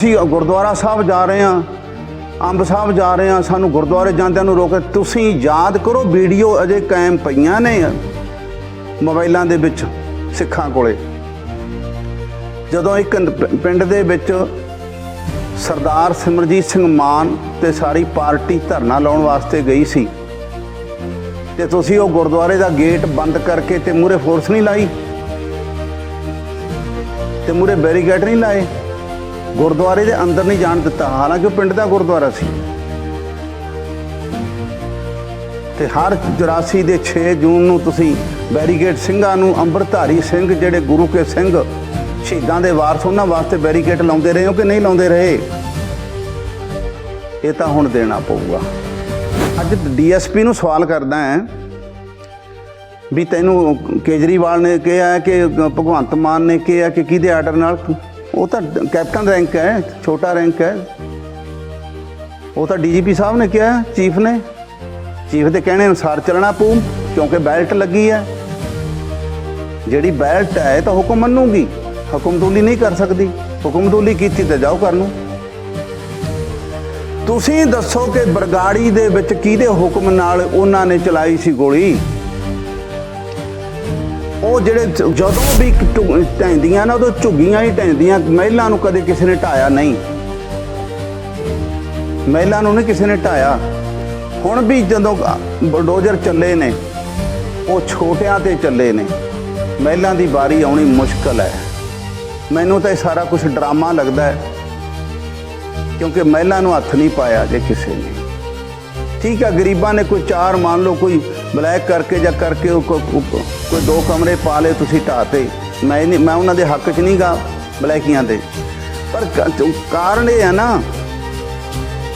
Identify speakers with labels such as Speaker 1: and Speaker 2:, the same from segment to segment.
Speaker 1: ਅਸੀਂ ਗੁਰਦੁਆਰਾ ਸਾਹਿਬ ਜਾ ਰਹੇ ਹਾਂ, ਅੰਬ ਸਾਹਿਬ ਜਾ ਰਹੇ ਹਾਂ, ਸਾਨੂੰ ਗੁਰਦੁਆਰੇ ਜਾਂਦਿਆਂ ਨੂੰ ਰੋਕ ਤੁਸੀਂ ਯਾਦ ਕਰੋ ਵੀਡੀਓ ਅਜੇ ਕਾਇਮ ਪਈਆਂ ਨੇ ਮੋਬਾਈਲਾਂ ਦੇ ਵਿੱਚ, ਸਿੱਖਾਂ ਕੋਲੇ। ਜਦੋਂ ਇੱਕ ਪਿੰਡ ਦੇ ਵਿੱਚ ਸਰਦਾਰ ਸਿਮਰਜੀਤ ਸਿੰਘ ਮਾਨ ਤੇ ਸਾਰੀ ਪਾਰਟੀ ਧਰਨਾ ਲਾਉਣ ਵਾਸਤੇ ਗਈ ਸੀ, ਤੇ ਤੁਸੀਂ ਉਹ ਗੁਰਦੁਆਰੇ ਦਾ ਗੇਟ ਬੰਦ ਕਰਕੇ ਤੇ ਮੂਰੇ ਫੋਰਸ ਨਹੀਂ ਲਾਈ? ਤੇ ਮੂਰੇ ਬੈਰੀਕੇਡ ਨਹੀਂ ਲਾਏ? ਗੁਰਦੁਆਰੇ ਦੇ ਅੰਦਰ ਨਹੀਂ ਜਾਣ ਦਿੱਤਾ। ਹਾਲਾਂਕਿ ਉਹ ਪਿੰਡ ਦਾ ਗੁਰਦੁਆਰਾ ਸੀ। ਤੇ ਹਰ 84 ਦੇ 6 ਜੂਨ ਨੂੰ ਤੁਸੀਂ ਬੈਰੀਕੇਡ ਸਿੰਘਾਂ ਨੂੰ ਅੰਮ੍ਰਿਤਧਾਰੀ ਸਿੰਘ ਜਿਹੜੇ ਗੁਰੂ ਕੇ ਸਿੰਘ ਸ਼ਹੀਦਾਂ ਦੇ ਵਾਰਸ, ਉਹਨਾਂ ਵਾਸਤੇ ਬੈਰੀਕੇਡ ਲਾਉਂਦੇ ਰਹੇ ਹੋ ਕਿ ਨਹੀਂ ਲਾਉਂਦੇ ਰਹੇ? ਇਹ ਤਾਂ ਹੁਣ ਦੇਣਾ ਪਊਗਾ। ਅੱਜ ਡੀਐਸਪੀ ਨੂੰ ਸਵਾਲ ਕਰਦਾ ਹੈ ਵੀ ਤੈਨੂੰ ਕੇਜਰੀਵਾਲ ਨੇ ਕਿਹਾ ਕਿ ਭਗਵੰਤ ਮਾਨ ਨੇ ਕਿਹਾ ਕਿ ਕਿਹਦੇ ਆਰਡਰ ਨਾਲ ਉਹ ਤਾਂ ਕੈਪਟਨ ਰੈਂਕ ਹੈ, ਛੋਟਾ ਰੈਂਕ ਹੈ। ਉਹ ਤਾਂ ਡੀਜੀਪੀ ਸਾਹਿਬ ਨੇ ਕਿਹਾ, ਚੀਫ ਨੇ। ਚੀਫ ਦੇ ਕਹਿਣੇ ਅਨੁਸਾਰ ਚੱਲਣਾ ਪਊ, ਕਿਉਂਕਿ ਬੈਲਟ ਲੱਗੀ ਹੈ। ਜਿਹੜੀ ਬੈਲਟ ਹੈ ਤਾਂ ਹੁਕਮ ਮੰਨੂਗੀ। ਹੁਕਮਦੂਲੀ ਨਹੀਂ ਕਰ ਸਕਦੀ। ਹੁਕਮਦੂਲੀ ਕੀਤੀ ਤਾਂ ਜਾਓ ਕਰਨ ਨੂੰ। ਤੁਸੀਂ ਦੱਸੋ ਕਿ ਬਰਗਾੜੀ ਦੇ ਵਿੱਚ ਕਿਹਦੇ ਹੁਕਮ ਨਾਲ ਉਹਨਾਂ ਨੇ ਚਲਾਈ ਸੀ ਗੋਲੀ? ਉਹ ਜਿਹੜੇ ਜਦੋਂ ਵੀ ਢੁ- ਨਾ, ਉਦੋਂ ਝੁੱਗੀਆਂ ਹੀ ਢਹਿੰਦੀਆਂ ਮਹਿਲਾ ਨੂੰ ਕਦੇ ਕਿਸੇ ਨੇ ਢਾਇਆ ਨਹੀਂ। ਮਹਿਲਾ ਨੂੰ ਨਹੀਂ ਕਿਸੇ ਨੇ ਢਾਇਆ। ਹੁਣ ਵੀ ਜਦੋਂ ਬਲਡੋਜ਼ਰ ਚੱਲੇ ਨੇ, ਉਹ ਛੋਟਿਆਂ ਤੇ ਚੱਲੇ ਨੇ। ਮਹਿਲਾ ਦੀ ਵਾਰੀ ਆਉਣੀ ਮੁਸ਼ਕਲ ਹੈ। ਮੈਨੂੰ ਤਾਂ ਇਹ ਸਾਰਾ ਕੁਝ ਡਰਾਮਾ ਲੱਗਦਾ ਹੈ, ਕਿਉਂਕਿ ਮਹਿਲਾ ਨੂੰ ਹੱਥ ਨਹੀਂ ਪਾਇਆ ਜੇ ਕਿਸੇ ਨੇ। ਠੀਕ ਹੈ, ਗਰੀਬਾਂ ਨੇ ਕੋਈ ਚਾਰ ਮੰਨ ਲਓ, ਕੋਈ ਬਲੈਕ ਕਰਕੇ ਜਾਂ ਕਰਕੇ ਉਹ ਕੋ- ਕੋਈ ਦੋ ਕਮਰੇ ਪਾ ਲਏ, ਤੁਸੀਂ ਢਾਤੇ ਮੈਂ ਨਹੀਂ ਮੈਂ ਉਹਨਾਂ ਦੇ ਹੱਕ 'ਚ ਨਹੀਂ ਗਾ, ਬਲੈਕੀਆਂ ਦੇ। ਪਰ ਕਾਰਨ ਇਹ ਹੈ ਨਾ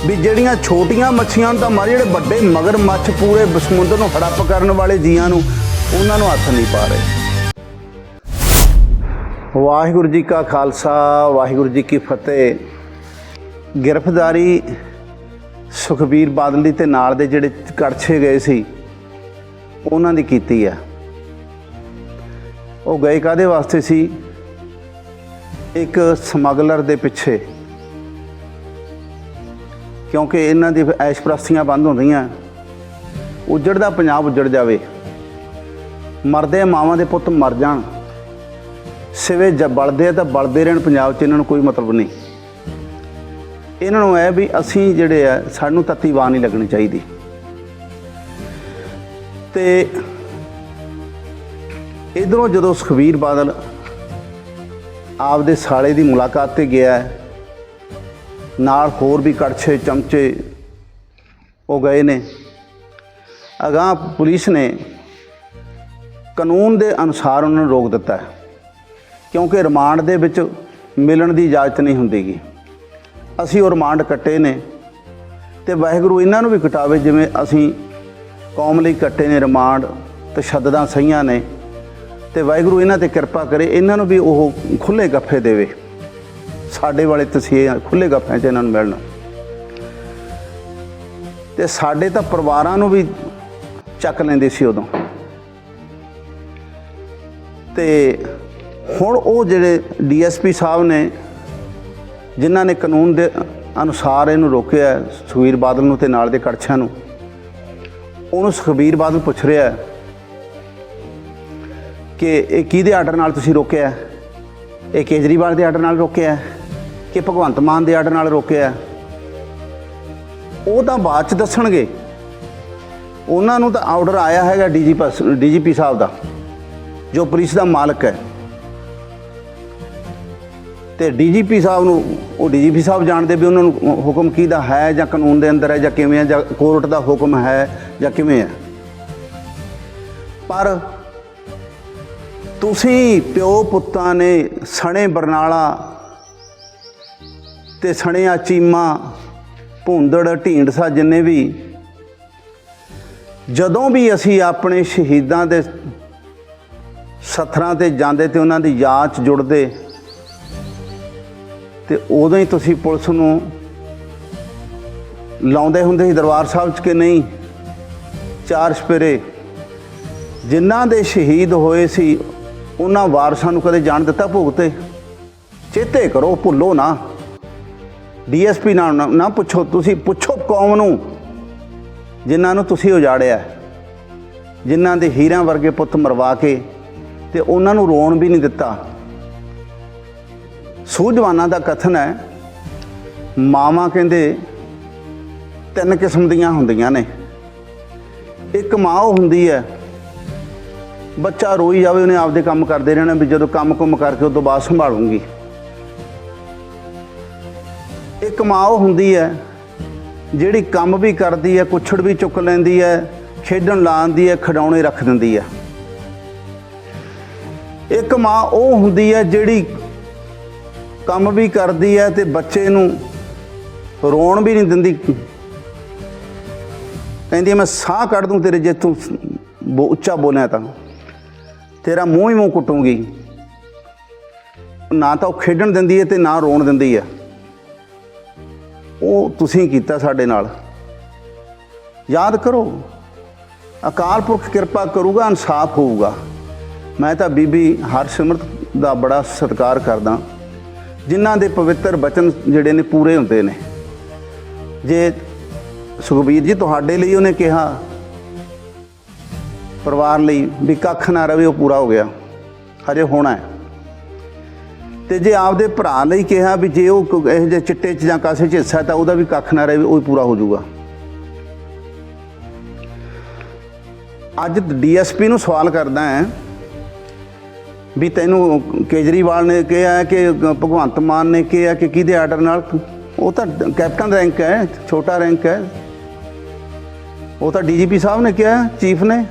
Speaker 1: ਵੀ ਜਿਹੜੀਆਂ ਛੋਟੀਆਂ ਮੱਛੀਆਂ ਨੂੰ ਤਾਂ ਮਾਰ ਜਿਹੜੇ ਵੱਡੇ ਮਗਰ ਮੱਛ ਪੂਰੇ ਸਮੁੰਦਰ ਨੂੰ ਹੜੱਪ ਕਰਨ ਵਾਲੇ ਜੀਆਂ ਨੂੰ ਉਹਨਾਂ ਨੂੰ ਹੱਥ ਨਹੀਂ ਪਾ ਰਹੇ। ਵਾਹਿਗੁਰੂ ਜੀ ਕਾ ਖਾਲਸਾ, ਵਾਹਿਗੁਰੂ ਜੀ ਕੀ ਫਤਿਹ। ਗ੍ਰਿਫਤਾਰੀ ਸੁਖਬੀਰ ਬਾਦਲ ਦੀ ਤੇ ਨਾਲ ਦੇ ਜਿਹੜੇ ਕੜਛੇ ਗਏ ਸੀ ਉਹਨਾਂ ਦੀ ਕੀਤੀ ਆ। ਉਹ ਗਏ ਕਾਦੇ ਵਾਸਤੇ ਸੀ? ਇੱਕ ਸਮਗਲਰ ਦੇ ਪਿੱਛੇ। ਕਿਉਂਕਿ ਇਹਨਾਂ ਦੀ ਐਸ਼ਪ੍ਰਸਤੀਆਂ ਬੰਦ ਹੁੰਦੀਆਂ। ਉਜੜਦਾ ਪੰਜਾਬ ਉਜੜ ਜਾਵੇ। ਮਰਦੇ ਮਾਵਾਂ ਦੇ ਪੁੱਤ ਮਰ ਜਾਣ। ਸਿਵੇ ਜ ਬਲਦੇ ਆ ਤਾਂ ਬਲਦੇ ਰਹਿਣ ਪੰਜਾਬ 'ਚ ਇਹਨਾਂ ਨੂੰ ਕੋਈ ਮਤਲਬ ਨਹੀਂ। ਇਹਨਾਂ ਨੂੰ ਇਹ ਵੀ ਅਸੀਂ ਜਿਹੜੇ ਆ, ਸਾਨੂੰ ਤੱਤੀ ਬਾਹ ਨਹੀਂ ਲੱਗਣੀ ਚਾਹੀਦੀ। ਤੇ ਇਧਰੋਂ ਜਦੋਂ ਸੁਖਬੀਰ ਬਾਦਲ ਆਪਦੇ ਸਾਲੇ ਦੀ ਮੁਲਾਕਾਤ ਤੇ ਗਿਆ ਨਾਲ ਹੋਰ ਵੀ ਕੜਛੇ ਚਮਚੇ ਉਹ ਗਏ ਨੇ। ਅਗਾਂਹ ਪੁਲਿਸ ਨੇ ਕਾਨੂੰਨ ਦੇ ਅਨੁਸਾਰ ਉਹਨਾਂ ਨੂੰ ਰੋਕ ਦਿੱਤਾ ਕਿਉਂਕਿ ਰਿਮਾਂਡ ਦੇ ਵਿੱਚ ਮਿਲਣ ਦੀ ਇਜਾਜ਼ਤ ਨਹੀਂ ਹੁੰਦੀਗੀ। ਅਸੀਂ ਉਹ ਰਿਮਾਂਡ ਕੱਟੇ ਨੇ ਤੇ ਵਾਹਿਗੁਰੂ ਇਹਨਾਂ ਨੂੰ ਵੀ ਕਟਾਵੇ ਜਿਵੇਂ ਅਸੀਂ ਕੌਮ ਲਈ ਕੱਟੇ ਨੇ ਰਿਮਾਂਡ ਤਸ਼ੱਦਦਾਂ ਸਹੀਆਂ ਨੇ ਤੇ ਵਾਹਿਗੁਰੂ ਇਹਨਾਂ ਤੇ ਕਿਰਪਾ ਕਰੇ ਇਹਨਾਂ ਨੂੰ ਵੀ ਉਹ ਖੁੱਲੇ ਗੱਫੇ ਦੇਵੇ। ਸਾਡੇ ਵਾਲੇ ਤਸੀਹੇ ਖੁੱਲੇ ਗੱਫਿਆਂ 'ਚ ਇਹਨਾਂ ਨੂੰ ਮਿਲਣ। ਤੇ ਸਾਡੇ ਤਾਂ ਪਰਿਵਾਰਾਂ ਨੂੰ ਵੀ ਚੱਕ ਲੈਂਦੇ ਸੀ ਉਦੋਂ। ਤੇ ਹੁਣ ਉਹ ਜਿਹੜੇ ਡੀਐਸਪੀ ਸਾਹਿਬ ਨੇ ਜਿਨ੍ਹਾਂ ਨੇ ਕਾਨੂੰਨ ਦੇ ਅਨੁਸਾਰ ਇਹਨੂੰ ਰੋਕਿਆ ਹੈ, ਸੁਖਬੀਰ ਬਾਦਲ ਨੂੰ ਤੇ ਨਾਲ ਦੇ ਕੜਛਿਆਂ ਨੂੰ ਉਹਨੂੰ ਸੁਖਬੀਰ ਬਾਦਲ ਪੁੱਛ ਰਿਹਾ ਕਿ ਇਹ ਕਿਹਦੇ ਆਰਡਰ ਨਾਲ ਤੁਸੀਂ ਰੋਕਿਆ ਇਹ ਕੇਜਰੀਵਾਲ ਦੇ ਆਰਡਰ ਨਾਲ ਰੋਕਿਆ ਕਿ ਭਗਵੰਤ ਮਾਨ ਦੇ ਆਰਡਰ ਨਾਲ ਰੋਕਿਆ ਉਹ ਤਾਂ ਬਾਅਦ ਚ ਦੱਸਣਗੇ। ਉਹਨਾਂ ਨੂੰ ਤਾਂ ਆਰਡਰ ਆਇਆ ਹੈਗਾ ਡੀਜੀਪੀ ਡੀਜੀਪੀ ਸਾਹਿਬ ਦਾ, ਜੋ ਪੁਲਿਸ ਦਾ ਮਾਲਕ ਹੈ। ਤੇ ਡੀਜੀਪੀ ਸਾਹਿਬ ਨੂੰ, ਉਹ ਡੀਜੀਪੀ ਸਾਹਿਬ ਜਾਣਦੇ ਵੀ ਉਹਨਾਂ ਨੂੰ ਹੁਕਮ ਕਿਹਦਾ ਹੈ ਜਾਂ ਕਾਨੂੰਨ ਦੇ ਅੰਦਰ ਹੈ ਜਾਂ ਕਿਵੇਂ ਹੈ ਜਾਂ ਕੋਰਟ ਦਾ ਹੁਕਮ ਹੈ ਜਾਂ ਕਿਵੇਂ ਹੈ। ਪਰ ਤੁਸੀਂ ਪਿਓ ਪੁੱਤਾਂ ਨੇ ਸਣੇ ਬਰਨਾਲਾ ਤੇ ਸਣਿਆ ਚੀਮਾ, ਭੁੰਦੜ, ਢੀਂਡਸਾ ਜਿੰਨੇ ਵੀ, ਜਦੋਂ ਵੀ ਅਸੀਂ ਆਪਣੇ ਸ਼ਹੀਦਾਂ ਦੇ ਸਥਰਾਂ ਤੇ ਜਾਂਦੇ ਤੇ ਉਹਨਾਂ ਦੀ ਯਾਦ 'ਚ ਜੁੜਦੇ ਤੇ ਉਦੋਂ ਹੀ ਤੁਸੀਂ ਪੁਲਿਸ ਨੂੰ ਲਾਉਂਦੇ ਹੁੰਦੇ ਸੀ ਦਰਬਾਰ ਸਾਹਿਬ 'ਚ ਕਿ ਨਹੀਂ? ਚਾਰ ਸਪੇਰੇ। ਜਿਨ੍ਹਾਂ ਦੇ ਸ਼ਹੀਦ ਹੋਏ ਸੀ, ਉਹਨਾਂ ਵਾਰਸਾਂ ਨੂੰ ਕਦੇ ਜਾਣ ਦਿੱਤਾ ਭੋਗ ਤੇ? ਚੇਤੇ ਕਰੋ, ਭੁੱਲੋ ਨਾ। ਡੀਐਸਪੀ ਨਾਲ ਨਾ- ਪੁੱਛੋ, ਤੁਸੀਂ ਪੁੱਛੋ ਕੌਮ ਨੂੰ ਜਿਨ੍ਹਾਂ ਨੂੰ ਤੁਸੀਂ ਉਜਾੜਿਆ। ਜਿਨ੍ਹਾਂ ਦੇ ਹੀਰਾਂ ਵਰਗੇ ਪੁੱਤ ਮਰਵਾ ਕੇ ਤੇ ਉਹਨਾਂ ਨੂੰ ਰੋਣ ਵੀ ਨਹੀਂ ਦਿੱਤਾ। ਸੂਝਵਾਨਾਂ ਦਾ ਕਥਨ ਹੈ, ਮਾਵਾਂ ਕਹਿੰਦੇ ਤਿੰਨ ਕਿਸਮ ਦੀਆਂ ਹੁੰਦੀਆਂ ਨੇ। ਇੱਕ ਮਾਂ ਉਹ ਹੁੰਦੀ ਹੈ, ਬੱਚਾ ਰੋਈ ਜਾਵੇ, ਉਹਨੇ ਆਪਦੇ ਕੰਮ ਕਰਦੇ ਰਹਿਣਾ ਵੀ ਜਦੋਂ ਕੰਮ ਕੁਮ ਕਰਕੇ ਉਹ ਤੋਂ ਬਾਅਦ ਸੰਭਾਲੂਗੀ। ਇੱਕ ਮਾਂ ਉਹ ਹੁੰਦੀ ਹੈ, ਜਿਹੜੀ ਕੰਮ ਵੀ ਕਰਦੀ ਹੈ, ਕੁਛੜ ਵੀ ਚੁੱਕ ਲੈਂਦੀ ਹੈ, ਖੇਡਣ ਲਾਉਂਦੀ ਹੈ, ਖਿਡੌਣੇ ਰੱਖ ਦਿੰਦੀ ਹੈ। ਇੱਕ ਮਾਂ ਉਹ ਹੁੰਦੀ ਹੈ ਜਿਹੜੀ ਕੰਮ ਵੀ ਕਰਦੀ ਹੈ ਤੇ ਬੱਚੇ ਨੂੰ ਰੋਣ ਵੀ ਨਹੀਂ ਦਿੰਦੀ। ਕਹਿੰਦੀ ਮੈਂ ਸਾਹ ਕੱਢ ਦੂੰ ਤੇਰੇ ਜੇ ਤੂੰ ਬੋ, ਉੱਚਾ ਬੋਲਿਆ ਤਾਂ। ਤੇਰਾ ਮੂੰਹ ਹੀ ਮੂੰਹ ਕੁੱਟੂੰਗੀ। ਨਾ ਤਾਂ ਉਹ ਖੇਡਣ ਦਿੰਦੀ ਹੈ ਤੇ ਨਾ ਰੋਣ ਦਿੰਦੀ ਹੈ। ਉਹ ਤੁਸੀਂ ਕੀਤਾ ਸਾਡੇ ਨਾਲ। ਯਾਦ ਕਰੋ, ਅਕਾਲ ਪੁਰਖ ਕਿਰਪਾ ਕਰੂਗਾ, ਇਨਸਾਫ ਹੋਊਗਾ। ਮੈਂ ਤਾਂ ਬੀਬੀ ਹਰਸਿਮਰਤ ਦਾ ਬੜਾ ਸਤਿਕਾਰ ਕਰਦਾ। ਜਿਨ੍ਹਾਂ ਦੇ ਪਵਿੱਤਰ ਬਚਨ ਜਿਹੜੇ ਨੇ ਪੂਰੇ ਹੁੰਦੇ ਨੇ। ਜੇ ਸੁਖਬੀਰ ਜੀ ਤੁਹਾਡੇ ਲਈ ਉਹਨੇ ਕਿਹਾ, ਪਰਿਵਾਰ ਲਈ ਵੀ ਕੱਖ ਨਾ ਰਵੇ, ਉਹ ਪੂਰਾ ਹੋ ਗਿਆ। ਹਜੇ ਹੋਣਾ ਹੈ। ਤੇ ਜੇ ਆਪਦੇ ਭਰਾ ਲਈ ਕਿਹਾ ਵੀ ਜੇ ਉਹ ਕੋਈ ਇਹੋ ਜਿਹੇ ਚਿੱਟੇ 'ਚ ਜਾਂ ਕਾਸੇ 'ਚ ਹਿੱਸਾ ਤਾਂ ਉਹਦਾ ਵੀ ਕੱਖ ਨਾ ਰਹੇ ਉਹ ਹੀ ਪੂਰਾ ਹੋ ਜਾਊਗਾ। ਅੱਜ ਡੀਐਸਪੀ ਨੂੰ ਸਵਾਲ ਕਰਦਾ ਹੈ ਵੀ ਤੈਨੂੰ ਕੇਜਰੀਵਾਲ ਨੇ ਕਿਹਾ ਕਿ, ਭਗਵੰਤ ਮਾਨ ਨੇ ਕਿਹਾ ਕਿ ਕਿਹਦੇ ਆਰਡਰ ਨਾਲ? ਉਹ ਤਾਂ ਕੈਪਟਨ ਰੈਂਕ ਹੈ, ਛੋਟਾ ਰੈਂਕ ਹੈ। ਉਹ ਤਾਂ ਡੀਜੀਪੀ ਸਾਹਿਬ ਨੇ ਕਿਹਾ ਚੀਫ ਨੇ।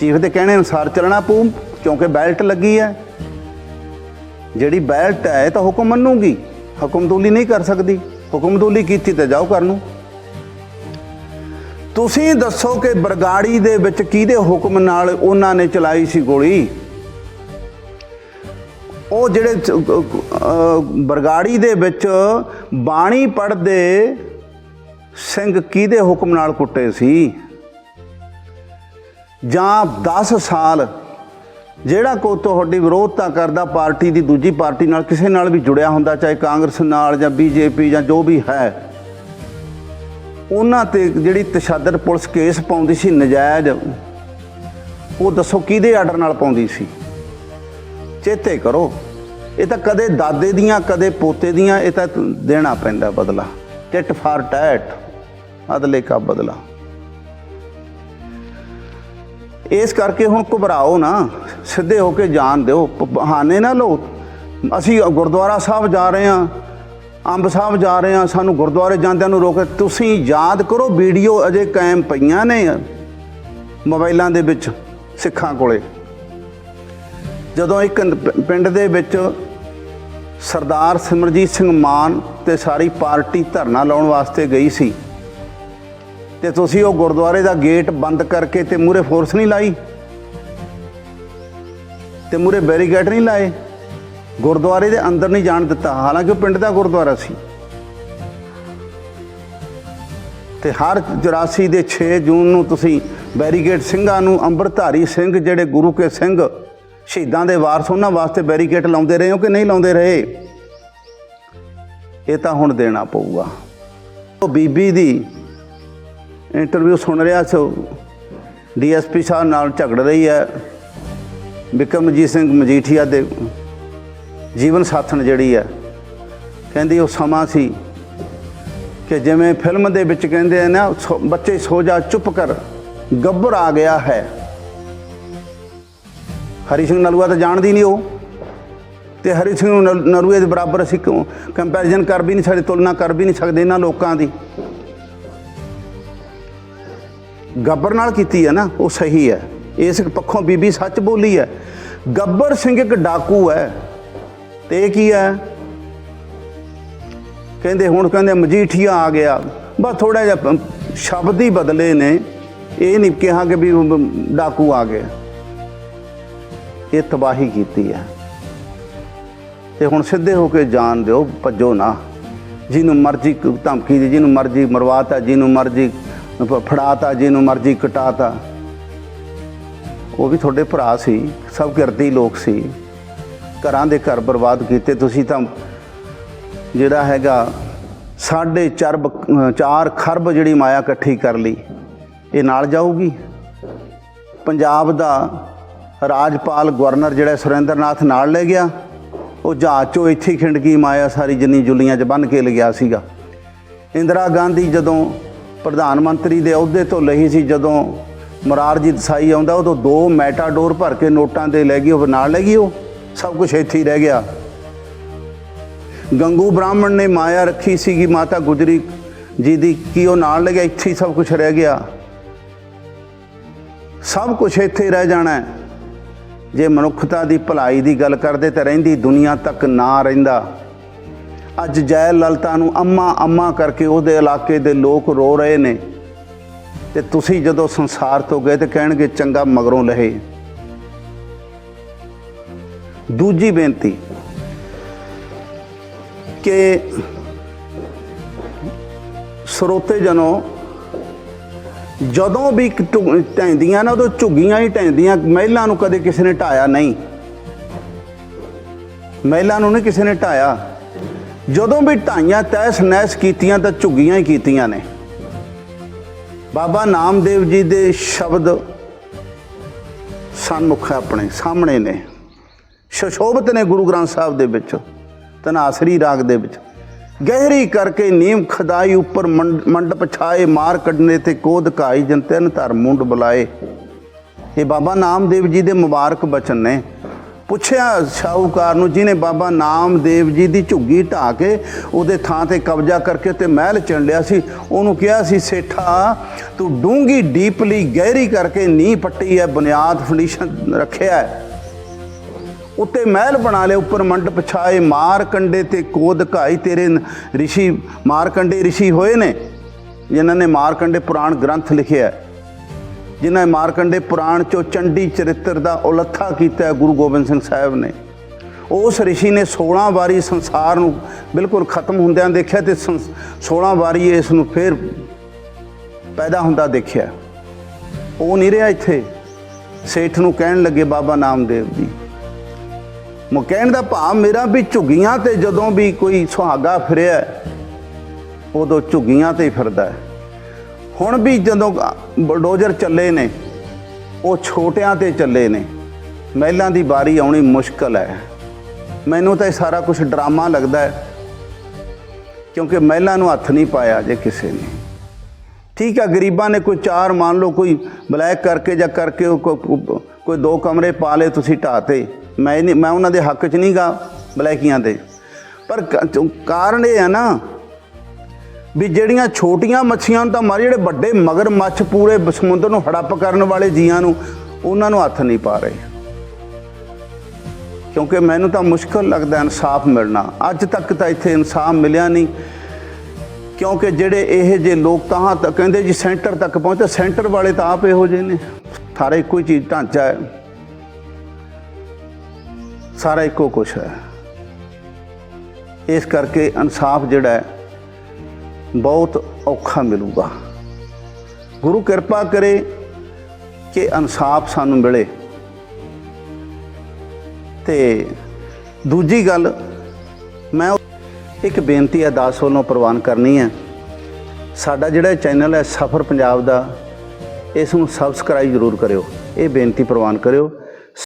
Speaker 1: ਚੀਫ ਦੇ ਕਹਿਣੇ ਅਨੁਸਾਰ ਚੱਲਣਾ ਪਊ, ਕਿਉਂਕਿ ਬੈਲਟ ਲੱਗੀ ਹੈ। ਜਿਹੜੀ ਬੈਲਟ ਹੈ, ਇਹ ਤਾਂ ਹੁਕਮ ਮੰਨੂਗੀ। ਹੁਕਮਦੂਲੀ ਨਹੀਂ ਕਰ ਸਕਦੀ। ਹੁਕਮਦੂਲੀ ਕੀਤੀ ਤਾਂ ਜਾਓ ਕਰਨ ਨੂੰ। ਤੁਸੀਂ ਦੱਸੋ ਕਿ ਬਰਗਾੜੀ ਦੇ ਵਿੱਚ ਕਿਹਦੇ ਹੁਕਮ ਨਾਲ ਉਹਨਾਂ ਨੇ ਚਲਾਈ ਸੀ ਗੋਲੀ? ਉਹ ਜਿਹੜੇ ਬਰਗਾੜੀ ਦੇ ਵਿੱਚ ਬਾਣੀ ਪੜ੍ਹਦੇ ਸਿੰਘ ਕਿਹਦੇ ਹੁਕਮ ਨਾਲ ਕੁੱਟੇ ਸੀ? ਜਾਂ 10 ਸਾਲ ਜਿਹੜਾ ਕੋ ਤੁਹਾਡੀ ਵਿਰੋਧਤਾ ਕਰਦਾ, ਪਾਰਟੀ ਦੀ ਦੂਜੀ ਪਾਰਟੀ ਨਾਲ ਕਿਸੇ ਨਾਲ ਵੀ ਜੁੜਿਆ ਹੁੰਦਾ, ਚਾਹੇ ਕਾਂਗਰਸ ਨਾਲ ਜਾਂ ਬੀਜੇਪੀ ਜਾਂ ਜੋ ਵੀ ਹੈ, ਉਹਨਾਂ ਤੇ ਜਿਹੜੀ ਤਸ਼ੱਦਦ ਪੁਲਿਸ ਕੇਸ ਪਾਉਂਦੀ ਸੀ, ਨਜਾਇਜ਼, ਉਹ ਦੱਸੋ ਕਿਹਦੇ ਆਰਡਰ ਨਾਲ ਪਾਉਂਦੀ ਸੀ? ਚੇਤੇ ਕਰੋ। ਇਹ ਤਾਂ ਕਦੇ ਦਾਦੇ ਦੀਆਂ, ਕਦੇ ਪੋਤੇ ਦੀਆਂ, ਇਹ ਤਾਂ ਦੇਣਾ ਪੈਂਦਾ ਬਦਲਾ। ਟਿਟ ਫਾਰ ਟੈਟ ਅਦਲੇ ਕਾ ਬਦਲਾ। ਇਸ ਕਰਕੇ ਹੁਣ ਘਬਰਾਓ ਨਾ, ਸਿੱਧੇ ਹੋ ਕੇ ਜਾਣ ਦਿਓ। ਪ- ਬਹਾਨੇ ਨਾ ਲਓ। ਅਸੀਂ ਗੁਰਦੁਆਰਾ ਸਾਹਿਬ ਜਾ ਰਹੇ ਹਾਂ, ਅੰਬ ਸਾਹਿਬ ਜਾ ਰਹੇ ਹਾਂ, ਸਾਨੂੰ ਗੁਰਦੁਆਰੇ ਜਾਂਦਿਆਂ ਨੂੰ ਰੋਕ ਤੁਸੀਂ ਯਾਦ ਕਰੋ, ਵੀਡੀਓ ਅਜੇ ਕਾਇਮ ਪਈਆਂ ਨੇ ਮੋਬਾਈਲਾਂ ਦੇ ਵਿੱਚ, ਸਿੱਖਾਂ ਕੋਲੇ। ਜਦੋਂ ਇੱਕ ਪਿੰਡ ਦੇ ਵਿੱਚ ਸਰਦਾਰ ਸਿਮਰਜੀਤ ਸਿੰਘ ਮਾਨ ਤੇ ਸਾਰੀ ਪਾਰਟੀ ਧਰਨਾ ਲਾਉਣ ਵਾਸਤੇ ਗਈ ਸੀ ਤੇ ਤੁਸੀਂ ਉਹ ਗੁਰਦੁਆਰੇ ਦਾ ਗੇਟ ਬੰਦ ਕਰਕੇ ਤੇ ਮੂਰੇ ਫੋਰਸ ਨਹੀਂ ਲਾਈ? ਤੇ ਮੂਰੇ ਬੈਰੀਕੇਡ ਨਹੀਂ ਲਾਏ? ਗੁਰਦੁਆਰੇ ਦੇ ਅੰਦਰ ਨਹੀਂ ਜਾਣ ਦਿੱਤਾ, ਹਾਲਾਂਕਿ ਉਹ ਪਿੰਡ ਦਾ ਗੁਰਦੁਆਰਾ ਸੀ। ਤੇ ਹਰ 84 ਦੇ 6 ਜੂਨ ਨੂੰ ਤੁਸੀਂ ਬੈਰੀਕੇਡ ਸਿੰਘਾਂ ਨੂੰ ਅੰਮ੍ਰਿਤਧਾਰੀ ਸਿੰਘ, ਜਿਹੜੇ ਗੁਰੂ ਕੇ ਸਿੰਘ ਸ਼ਹੀਦਾਂ ਦੇ ਵਾਰਸ ਉਹਨਾਂ ਵਾਸਤੇ ਬੈਰੀਕੇਡ ਲਾਉਂਦੇ ਰਹੇ ਹੋ ਕਿ ਨਹੀਂ ਲਾਉਂਦੇ ਰਹੇ? ਇਹ ਤਾਂ ਹੁਣ ਦੇਣਾ ਪਊਗਾ। ਉਹ ਬੀਬੀ ਦੀ ਇੰਟਰਵਿਊ ਸੁਣ ਰਿਹਾ ਸੀ ਡੀਐਸਪੀ ਸਾਹਿਬ ਨਾਲ ਝਗੜ ਰਹੀ ਹੈ। ਬਿਕਰਮਜੀਤ ਸਿੰਘ ਮਜੀਠੀਆ ਦੇ ਜੀਵਨ ਸਾਥਣ ਜਿਹੜੀ ਹੈ, ਕਹਿੰਦੀ ਉਹ ਸਮਾਂ ਸੀ ਕਿ ਜਿਵੇਂ ਫਿਲਮ ਦੇ ਵਿੱਚ ਕਹਿੰਦੇ ਆ ਨਾ, ਸੋ- ਬੱਚੇ ਸੋ ਜਾ ਚੁੱਪ ਕਰ ਗੱਬਰ ਆ ਗਿਆ ਹੈ। ਹਰੀ ਸਿੰਘ ਨਲੂਆ ਤਾਂ ਜਾਣਦੀ ਨਹੀਂ ਉਹ। ਤੇ ਹਰੀ ਸਿੰਘ ਨਲ- ਨਲੂਏ ਦੇ ਬਰਾਬਰ ਅਸੀਂ ਕੰਪੈਰੀਜ਼ਨ ਕਰ ਵੀ ਨਹੀਂ ਸਕਦੇ, ਤੁਲਨਾ ਕਰ ਵੀ ਨਹੀਂ ਸਕਦੇ ਇਹਨਾਂ ਲੋਕਾਂ ਦੀ। ਗੱਬਰ ਨਾਲ ਕੀਤੀ ਹੈ ਨਾ, ਉਹ ਸਹੀ ਹੈ। ਇਸ ਪੱਖੋਂ ਬੀਬੀ ਸੱਚ ਬੋਲੀ ਹੈ। ਗੱਬਰ ਸਿੰਘ ਇੱਕ ਡਾਕੂ ਹੈ। ਤੇ ਇਹ ਕੀ ਹੈ? ਕਹਿੰਦੇ ਹੁਣ ਕਹਿੰਦੇ ਮਜੀਠੀਆ ਆ ਗਿਆ। ਬਸ ਥੋੜਾ ਜਿਹਾ ਸ਼ਬਦ ਹੀ ਬਦਲੇ ਨੇ। ਇਹ ਨਹੀਂ ਕਿਹਾ ਕਿ ਵੀ ਡਾਕੂ ਆ ਗਿਆ। ਇਹ ਤਬਾਹੀ ਕੀਤੀ ਹੈ। ਤੇ ਹੁਣ ਸਿੱਧੇ ਹੋ ਕੇ ਜਾਣ ਦਿਓ, ਭੱਜੋ ਨਾ। ਜਿਹਨੂੰ ਮਰਜ਼ੀ ਧਮਕੀ ਦੀ, ਜਿਹਨੂੰ ਮਰਜ਼ੀ ਮਰਵਾਤਾ, ਜਿਹਨੂੰ ਮਰਜ਼ੀ ਫ- ਫੜਾਤਾ, ਜਿਹਨੂੰ ਮਰਜ਼ੀ ਕਟਾਤਾ। ਉਹ ਵੀ ਤੁਹਾਡੇ ਭਰਾ ਸੀ ਸਭ ਕਿਰਤੀ ਲੋਕ ਸੀ। ਘਰਾਂ ਦੇ ਘਰ ਬਰਬਾਦ ਕੀਤੇ। ਤੁਸੀਂ ਤਾਂ ਜਿਹੜਾ ਹੈਗਾ ਸਾਢੇ ਚਾਰ 4 ਖਰਬ ਜਿਹੜੀ ਮਾਇਆ ਇਕੱਠੀ ਕਰ ਲਈ, ਇਹ ਨਾਲ ਜਾਊਗੀ। ਪੰਜਾਬ ਦਾ ਰਾਜਪਾਲ ਗਵਰਨਰ ਜਿਹੜਾ ਸੁਰਿੰਦਰਨਾਥ ਨਾਲ ਲੈ ਗਿਆ। ਉਹ ਜਹਾਜ਼ ਚੋਂ ਇੱਥੇ ਹੀ ਖਿੰਡ ਗਈ ਮਾਇਆ ਸਾਰੀ ਜਿੰਨੀ ਜੁਲੀਆਂ 'ਚ ਬੰਨ ਕੇ ਲਿਆ ਸੀਗਾ। ਇੰਦਰਾ ਗਾਂਧੀ ਜਦੋਂ ਪ੍ਰਧਾਨ ਮੰਤਰੀ ਦੇ ਅਹੁਦੇ ਤੋਂ ਲਈ ਸੀ, ਜਦੋਂ ਮੁਰਾਰਜੀ ਦਸਾਈ ਆਉਂਦਾ, ਉਦੋਂ ਦੋ ਮੈਟਾਡੋਰ ਭਰ ਕੇ ਨੋਟਾਂ ਦੇ ਲੈ ਗਈ, ਉਹ ਨਾਲ ਲੈ ਗਈ ਉਹ। ਸਭ ਕੁਝ ਇੱਥੇ ਹੀ ਰਹਿ ਗਿਆ। ਗੰਗੂ ਬ੍ਰਾਹਮਣ ਨੇ ਮਾਇਆ ਰੱਖੀ ਸੀਗੀ, ਮਾਤਾ ਗੁਜਰੀ ਜੀ ਦੀ ਕੀ ਉਹ ਨਾਲ ਲੈ ਗਿਆ, ਇੱਥੇ ਹੀ ਸਭ ਕੁਝ ਰਹਿ ਗਿਆ। ਸਭ ਕੁਝ ਇੱਥੇ ਰਹਿ ਜਾਣਾ ਹੈ। ਜੇ ਮਨੁੱਖਤਾ ਦੀ ਭਲਾਈ ਦੀ ਗੱਲ ਕਰਦੇ ਤਾਂ ਰਹਿੰਦੀ ਦੁਨੀਆ ਤੱਕ ਨਾ ਰਹਿੰਦਾ। ਅੱਜ ਜੈ ਲਲਤਾ ਨੂੰ ਅੰਮਾ ਅੰਮਾ ਕਰਕੇ ਉਹਦੇ ਇਲਾਕੇ ਦੇ ਲੋਕ ਰੋ ਰਹੇ ਨੇ। ਤੇ ਤੁਸੀਂ ਜਦੋਂ ਸੰਸਾਰ ਤੋਂ ਗਏ ਤੇ ਕਹਿਣਗੇ ਚੰਗਾ ਮਗਰੋਂ ਲਹੇ। ਦੂਜੀ ਬੇਨਤੀ ਕਿ ਸਰੋਤੇ ਜਨੋ ਜਦੋਂ ਵੀ ਇੱਕ ਨਾ, ਉਦੋਂ ਝੁੱਗੀਆਂ ਹੀ ਢਹਿੰਦੀਆਂ ਮਹਿਲਾ ਨੂੰ ਕਦੇ ਕਿਸੇ ਨੇ ਢਾਇਆ ਨਹੀਂ। ਮਹਿਲਾ ਨੂੰ ਨਹੀਂ ਕਿਸੇ ਨੇ ਢਾਇਆ। ਜਦੋਂ ਵੀ ਢਾਈਆਂ ਤੈਸ ਨੈਸ ਕੀਤੀਆਂ, ਤਾਂ ਝੁੱਗੀਆਂ ਹੀ ਕੀਤੀਆਂ ਨੇ। ਬਾਬਾ ਨਾਮਦੇਵ ਜੀ ਦੇ ਸ਼ਬਦ ਸਨਮੁਖ ਆਪਣੇ, ਸਾਹਮਣੇ ਨੇ। ਸ਼ਸ਼ੋਭਤ ਨੇ ਗੁਰੂ ਗ੍ਰੰਥ ਸਾਹਿਬ ਦੇ ਵਿੱਚ ਤਨਾਸਰੀ ਰਾਗ ਦੇ ਵਿੱਚ। ਗਹਿਰੀ ਕਰਕੇ ਨੀਮ ਖਦਾਈ ਉੱਪਰ ਮੰਡ- ਮੰਡਪ ਛਾਏ, ਮਾਰ ਕੱਢਨੇ ਤੇ ਕੋਦ ਕਾਈ ਜਨ ਤਿੰਨ ਧਰ ਮੁੰਡ ਬੁਲਾਏ। ਇਹ ਬਾਬਾ ਨਾਮਦੇਵ ਜੀ ਦੇ ਮੁਬਾਰਕ ਬਚਨ ਨੇ। ਪੁੱਛਿਆ ਸ਼ਾਹੂਕਾਰ ਨੂੰ, ਜਿਹਨੇ ਬਾਬਾ ਨਾਮਦੇਵ ਜੀ ਦੀ ਝੁੱਗੀ ਢਾ ਕੇ ਉਹਦੇ ਥਾਂ ਤੇ ਕਬਜ਼ਾ ਕਰਕੇ ਤੇ ਮਹਿਲ ਚਣ ਲਿਆ ਸੀ, ਉਹਨੂੰ ਕਿਹਾ ਸੀ, ਸੇਠਾ, ਤੂੰ ਡੂੰਗੀ ਡੀਪਲੀ, ਗਹਿਰੀ ਕਰਕੇ ਨੀਂਹ ਪੱਟੀ ਹੈ, ਬੁਨਿਆਦ ਫੰਡੀਸ਼ਨ ਰੱਖਿਆ ਹੈ। ਉੱਤੇ ਮਹਿਲ ਬਣਾ ਲਿਆ, ਉੱਪਰ ਮੰਡਪ ਛਾਏ, ਮਾਰ ਕੰਡੇ ਤੇ ਕੋਦ ਘਾਈ ਤੇਰੇ ਨ- ਰਿਸ਼ੀ ਮਾਰਕੰਡੇ ਰਿਸ਼ੀ ਹੋਏ ਨੇ, ਜਿਨ੍ਹਾਂ ਨੇ ਮਾਰਕੰਡੇ ਪੁਰਾਣ ਗ੍ਰੰਥ ਲਿਖਿਆ ਹੈ। ਜਿਨ੍ਹਾਂ ਨੇ ਮਾਰਕੰਡੇ ਪੁਰਾਣ ਚੋਂ ਚੰਡੀ ਚਰਿੱਤਰ ਦਾ ਉਲੱਥਾ ਕੀਤਾ ਗੁਰੂ ਗੋਬਿੰਦ ਸਿੰਘ ਸਾਹਿਬ ਨੇ। ਉਸ ਰਿਸ਼ੀ ਨੇ 16 ਵਾਰੀ ਸੰਸਾਰ ਨੂੰ ਬਿਲਕੁਲ ਖਤਮ ਹੁੰਦਿਆਂ ਦੇਖਿਆ ਤੇ ਸੰ- 16 ਵਾਰੀ ਇਸ ਨੂੰ ਫਿਰ ਪੈਦਾ ਹੁੰਦਾ ਦੇਖਿਆ। ਉਹ ਨਹੀਂ ਰਿਹਾ ਇੱਥੇ। ਸੇਠ ਨੂੰ ਕਹਿਣ ਲੱਗੇ, ਬਾਬਾ ਨਾਮਦੇਵ ਜੀ ਮੈਂ ਕਹਿਣ ਦਾ ਭਾਵ, ਮੇਰਾ ਵੀ ਝੁੱਗੀਆਂ ਤੇ ਜਦੋਂ ਵੀ ਕੋਈ ਸੁਹਾਗਾ ਫਿਰਿਆ, ਉਦੋਂ ਝੁੱਗੀਆਂ ਤੇ ਫਿਰਦਾ ਹੁਣ ਵੀ ਜਦੋਂ ਬਲਡੋਜ਼ਰ ਚੱਲੇ ਨੇ, ਉਹ ਛੋਟਿਆਂ ਤੇ ਚੱਲੇ ਨੇ, ਮਹਿਲਾਂ ਦੀ ਵਾਰੀ ਆਉਣੀ ਮੁਸ਼ਕਲ ਹੈ। ਮੈਨੂੰ ਤਾਂ ਇਹ ਸਾਰਾ ਕੁਝ ਡਰਾਮਾ ਲੱਗਦਾ ਹੈ, ਕਿਉਂਕਿ ਮਹਿਲਾਂ ਨੂੰ ਹੱਥ ਨਹੀਂ ਪਾਇਆ ਜੇ ਕਿਸੇ ਨੇ। ਠੀਕ ਹੈ ਗਰੀਬਾਂ ਨੇ ਕੋਈ ਚਾਰ ਮੰਨ ਲਓ, ਕੋਈ ਬਲੈਕ ਕਰਕੇ ਜਾਂ ਕਰਕੇ ਉਹ ਕੋ- ਕੋਈ ਦੋ ਕਮਰੇ ਪਾ ਲਏ, ਤੁਸੀਂ ਢਾਤੇ ਮੈਂ ਨਹੀਂ, ਮੈਂ ਉਹਨਾਂ ਦੇ ਹੱਕ 'ਚ ਨਹੀਂ ਗਾ ਬਲੈਕੀਆਂ ਦੇ ਪਰ ਕਾਰਨ ਇਹ ਹੈ ਨਾ ਵੀ ਜਿਹੜੀਆਂ ਛੋਟੀਆਂ ਮੱਛੀਆਂ ਨੂੰ ਤਾਂ ਮਾਰ, ਜਿਹੜੇ ਵੱਡੇ ਮਗਰ ਮੱਛ ਪੂਰੇ ਸਮੁੰਦਰ ਨੂੰ ਹੜੱਪ ਕਰਨ ਵਾਲੇ ਜੀਆਂ ਨੂੰ, ਉਹਨਾਂ ਨੂੰ ਹੱਥ ਨਹੀਂ ਪਾ ਰਹੇ। ਕਿਉਂਕਿ ਮੈਨੂੰ ਤਾਂ ਮੁਸ਼ਕਲ ਲੱਗਦਾ ਇਨਸਾਫ ਮਿਲਣਾ। ਅੱਜ ਤੱਕ ਤਾਂ ਇੱਥੇ ਇਨਸਾਫ ਮਿਲਿਆ ਨਹੀਂ। ਕਿਉਂਕਿ ਜਿਹੜੇ ਇਹ ਜੇ ਲੋਕ ਤਾਂ ਤੱਕ ਕਹਿੰਦੇ ਜੀ ਸੈਂਟਰ ਤੱਕ ਪਹੁੰਚੇ, ਸੈਂਟਰ ਵਾਲੇ ਤਾਂ ਆਪ ਇਹੋ ਜਿਹੇ ਨੇ। ਸਾਰਾ ਇੱਕੋ ਹੀ ਚੀਜ਼ ਢਾਂਚਾ ਹੈ। ਸਾਰਾ ਇੱਕੋ ਕੁਛ ਹੈ। ਇਸ ਕਰਕੇ ਇਨਸਾਫ ਜਿਹੜਾ ਹੈ, ਬਹੁਤ ਔਖਾ ਮਿਲੂਗਾ। ਗੁਰੂ ਕਿਰਪਾ ਕਰੇ ਕਿ ਇਨਸਾਫ ਸਾਨੂੰ ਮਿਲੇ। ਤੇ ਦੂਜੀ ਗੱਲ, ਮੈਂ ਇੱਕ ਬੇਨਤੀ ਹੈ ਦਾਸ ਵੱਲੋਂ ਪ੍ਰਵਾਨ ਕਰਨੀ ਹੈ। ਸਾਡਾ ਜਿਹੜਾ ਚੈਨਲ ਹੈ, ਸਫਰ ਪੰਜਾਬ ਦਾ, ਇਸ ਨੂੰ ਸਬਸਕ੍ਰਾਈਬ ਜ਼ਰੂਰ ਕਰਿਓ। ਇਹ ਬੇਨਤੀ ਪ੍ਰਵਾਨ ਕਰਿਓ।